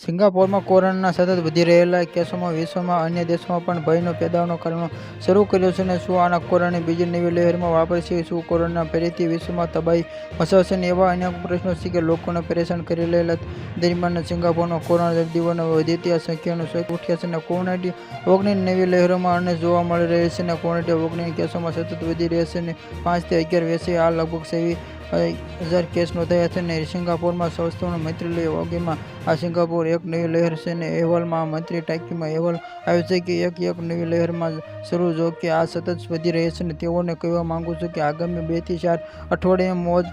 સિંગાપોરમાં કોરોનાના સતત વધી રહેલા કેસોમાં વિશ્વમાં અન્ય દેશોમાં પણ ભયનો ફેલાવાનો કરવાનો શરૂ કર્યો છે અને શું આના કોરોનાની બીજી નવી લહેરમાં વાપરશે શું કોરોના ફરીથી વિશ્વમાં તબાહી મચાવશે ને એવા અનેક પ્રશ્નો છે કે લોકોને પરેશાન કરી રહેલા દરમિયાન સિંગાપોરનો કોરોના દર્દીઓનો વધતી સંખ્યાનો શોખ ઉઠ્યા છે અને કોવિડ ઓગણીસ નવી લહેરોમાં અને જોવા મળી રહી છે અને કોવિડ ઓગણીસ કેસોમાં સતત વધી રહ્યા છે અને પાંચથી અગિયાર વેસે આ લગભગ સેવી હજાર કેસ નોંધાયા છે ને સિંગાપોરમાં સંસ્થાઓના મૈત્રી વગીમાં આ સિંગાપોર એક નવી લહેર છે અને અહેવાલમાં મંત્રી ટાંકીમાં અહેવાલ આવ્યો છે કે એક એક નવી લહેરમાં શરૂ જો કે આ સતત વધી રહી છે ને તેઓને કહેવા માંગુ છું કે આગામી બેથી ચાર અઠવાડિયામાં મોજ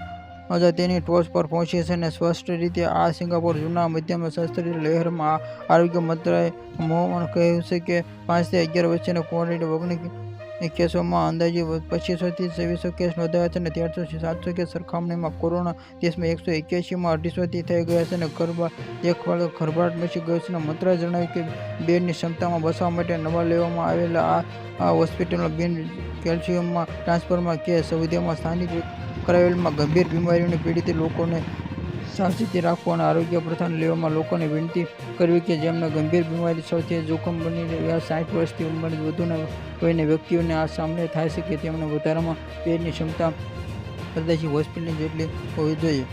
મજા તેની ટોચ પર પહોંચી છે અને સ્પષ્ટ રીતે આ સિંગાપોર જૂના મધ્યમ શસ્ત્રી લહેરમાં આરોગ્ય મંત્રાલય મોહન કહ્યું છે કે પાંચથી અગિયાર વચ્ચેના કોવિડ ઓગણીસ કેસોમાં અંદાજે પચીસોથી છવ્વીસો કેસ નોંધાયા છે અને ત્યારસો સાતસો કેસ સરખામણીમાં કોરોના દેશમાં એકસો એક્યાસીમાં અઢીસોથી થઈ ગયા છે અને ગરબા એક ગરબાટ મચી ગયો છે. અને મંત્રાલયે જણાવ્યું કે બેડની ક્ષમતામાં બસવા માટે નવા લેવામાં આવેલા આ આ હોસ્પિટલમાં બિન કેલ્શિયમમાં ટ્રાન્સફરમાં કે સુવિધામાં સ્થાનિક કરાવેલમાં ગંભીર બીમારીઓને પીડિત લોકોને સાવચેતી રાખવા અને આરોગ્ય પ્રથાને લેવામાં લોકોને વિનંતી કરવી કે જેમને ગંભીર બીમારી સૌથી જોખમ બની રહ્યા સાઠ વર્ષથી ઉંમર વધુના કોઈને વ્યક્તિઓને આ સામે થાય છે કે તેમને વધારામાં પેટની ક્ષમતા પ્રદેશી હોસ્પિટલની જેટલી હોવી જોઈએ.